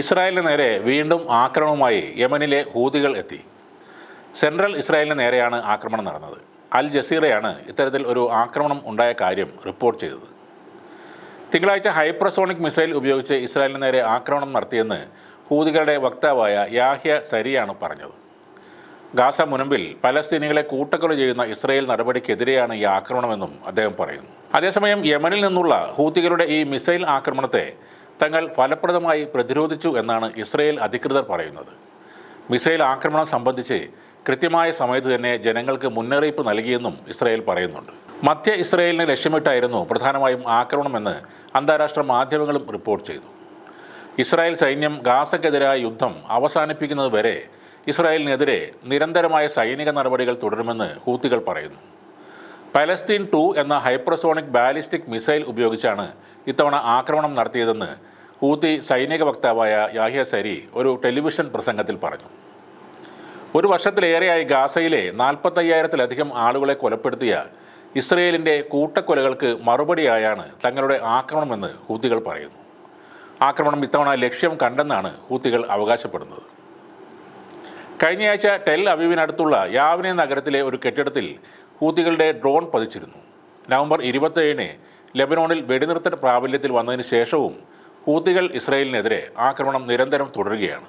ഇസ്രായേലിന് നേരെ വീണ്ടും ആക്രമണവുമായി യമനിലെ ഹൂതികൾ എത്തി. സെൻട്രൽ ഇസ്രായേലിന് നേരെയാണ് ആക്രമണം നടന്നത്. അൽ ജസീറയാണ് ഇത്തരത്തിൽ ഒരു ആക്രമണം ഉണ്ടായ കാര്യം റിപ്പോർട്ട് ചെയ്തത്. തിങ്കളാഴ്ച ഹൈപ്രസോണിക് മിസൈൽ ഉപയോഗിച്ച് ഇസ്രായേലിന് നേരെ ആക്രമണം നടത്തിയെന്ന് ഹൂതികളുടെ വക്താവായ യാഹ്യ സരിയാണ് പറഞ്ഞത്. ഗാസ മുനമ്പിൽ പലസ്തീനികളെ കൂട്ടക്കൊല ചെയ്യുന്ന ഇസ്രായേൽ നടപടിക്കെതിരെയാണ് ഈ ആക്രമണമെന്നും അദ്ദേഹം പറയുന്നു. അതേസമയം യമനിൽ നിന്നുള്ള ഹൂത്തികളുടെ ഈ മിസൈൽ ആക്രമണത്തെ തങ്ങൾ ഫലപ്രദമായി പ്രതിരോധിച്ചു എന്നാണ് ഇസ്രയേൽ അധികൃതർ പറയുന്നത്. മിസൈൽ ആക്രമണം സംബന്ധിച്ച് കൃത്യമായ സമയത്ത് തന്നെ ജനങ്ങൾക്ക് മുന്നറിയിപ്പ് നൽകിയെന്നും ഇസ്രയേൽ പറയുന്നുണ്ട്. മധ്യ ഇസ്രയേലിനെ ലക്ഷ്യമിട്ടായിരുന്നു പ്രധാനമായും ആക്രമണമെന്ന് അന്താരാഷ്ട്ര മാധ്യമങ്ങളും റിപ്പോർട്ട് ചെയ്തു. ഇസ്രായേൽ സൈന്യം ഗാസക്കെതിരായ യുദ്ധം അവസാനിപ്പിക്കുന്നതുവരെ ഇസ്രായേലിനെതിരെ നിരന്തരമായ സൈനിക നടപടികൾ തുടരുമെന്ന് ഹൂത്തികൾ പറയുന്നു. പലസ്തീൻ ടു എന്ന ഹൈപ്രസോണിക് ബാലിസ്റ്റിക് മിസൈൽ ഉപയോഗിച്ചാണ് ഇത്തവണ ആക്രമണം നടത്തിയതെന്ന് ഹൂത്തി സൈനിക വക്താവായ യാഹിയ സരി ഒരു ടെലിവിഷൻ പ്രസംഗത്തിൽ പറഞ്ഞു. ഒരു വർഷത്തിലേറെയായി ഗാസയിലെ നാൽപ്പത്തയ്യായിരത്തിലധികം ആളുകളെ കൊലപ്പെടുത്തിയ ഇസ്രയേലിന്റെ കൂട്ടക്കൊലകൾക്ക് മറുപടിയായാണ് തങ്ങളുടെ ആക്രമണമെന്ന് ഹൂത്തികൾ പറയുന്നു. ആക്രമണം ഇത്തവണ ലക്ഷ്യം കണ്ടെന്നാണ് ഹൂത്തികൾ അവകാശപ്പെടുന്നത്. കഴിഞ്ഞയാഴ്ച ടെൽ അവീവിനടുത്തുള്ള യാവനെ നഗരത്തിലെ ഒരു കെട്ടിടത്തിൽ ഹൂത്തികളുടെ ഡ്രോൺ പതിച്ചിരുന്നു. നവംബർ ഇരുപത്തേഴിന് ലെബനോണിൽ വെടിനിർത്തൽ പ്രാബല്യത്തിൽ വന്നതിന് ശേഷവും ഹൂത്തികൾ ഇസ്രായേലിനെതിരെ ആക്രമണം നിരന്തരം തുടരുകയാണ്.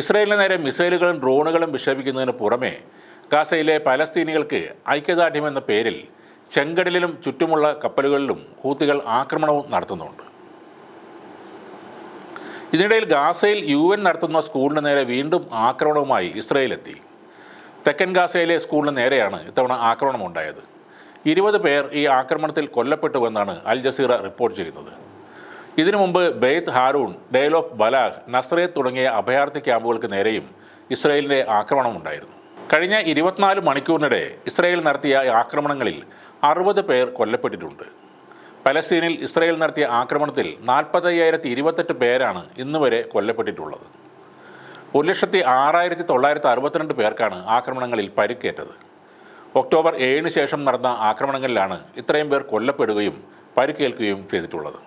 ഇസ്രായേലിന് നേരെ മിസൈലുകളും ഡ്രോണുകളും വിക്ഷേപിക്കുന്നതിന് പുറമെ ഗാസയിലെ പലസ്തീനികൾക്ക് ഐക്യദാർഢ്യം എന്ന പേരിൽ ചെങ്കടലിലും ചുറ്റുമുള്ള കപ്പലുകളിലും ഹൂത്തികൾ ആക്രമണവും നടത്തുന്നുണ്ട്. ഇതിനിടയിൽ ഗാസയിൽ യു എൻ നടത്തുന്ന സ്കൂളിന് നേരെ വീണ്ടും ആക്രമണവുമായി ഇസ്രയേൽ എത്തി. തെക്കൻ ഗാസയിലെ സ്കൂളിന് നേരെയാണ് ഇത്തവണ ആക്രമണമുണ്ടായത്. ഇരുപത് പേർ ഈ ആക്രമണത്തിൽ കൊല്ലപ്പെട്ടുവെന്നാണ് അൽ ജസീറ റിപ്പോർട്ട് ചെയ്യുന്നത്. ഇതിനു മുമ്പ് Beit Hanoun Deir of Balah Nazareth തുടങ്ങിയ അഭയാർത്ഥി ക്യാമ്പുകൾക്ക് നേരെയും ഇസ്രയേലിന്റെ ആക്രമണമുണ്ടായിരുന്നു. കഴിഞ്ഞ ഇരുപത്തിനാല് മണിക്കൂറിനിടെ ഇസ്രയേൽ നടത്തിയ ആക്രമണങ്ങളിൽ അറുപത് പേർ കൊല്ലപ്പെട്ടിട്ടുണ്ട്. പലസ്തീനിൽ ഇസ്രയേൽ നടത്തിയ ആക്രമണത്തിൽ നാൽപ്പത്തയ്യായിരത്തി ഇരുപത്തെട്ട് പേരാണ് ഇന്ന് വരെ കൊല്ലപ്പെട്ടിട്ടുള്ളത്. ഒരു ലക്ഷത്തി ആറായിരത്തി തൊള്ളായിരത്തി അറുപത്തിരണ്ട് പേർക്കാണ് ആക്രമണങ്ങളിൽ പരിക്കേറ്റത്. ഒക്ടോബർ ഏഴിന് ശേഷം നടന്ന ആക്രമണങ്ങളിലാണ് ഇത്രയും പേർ കൊല്ലപ്പെടുകയും പരിക്കേൽക്കുകയും ചെയ്തിട്ടുള്ളത്.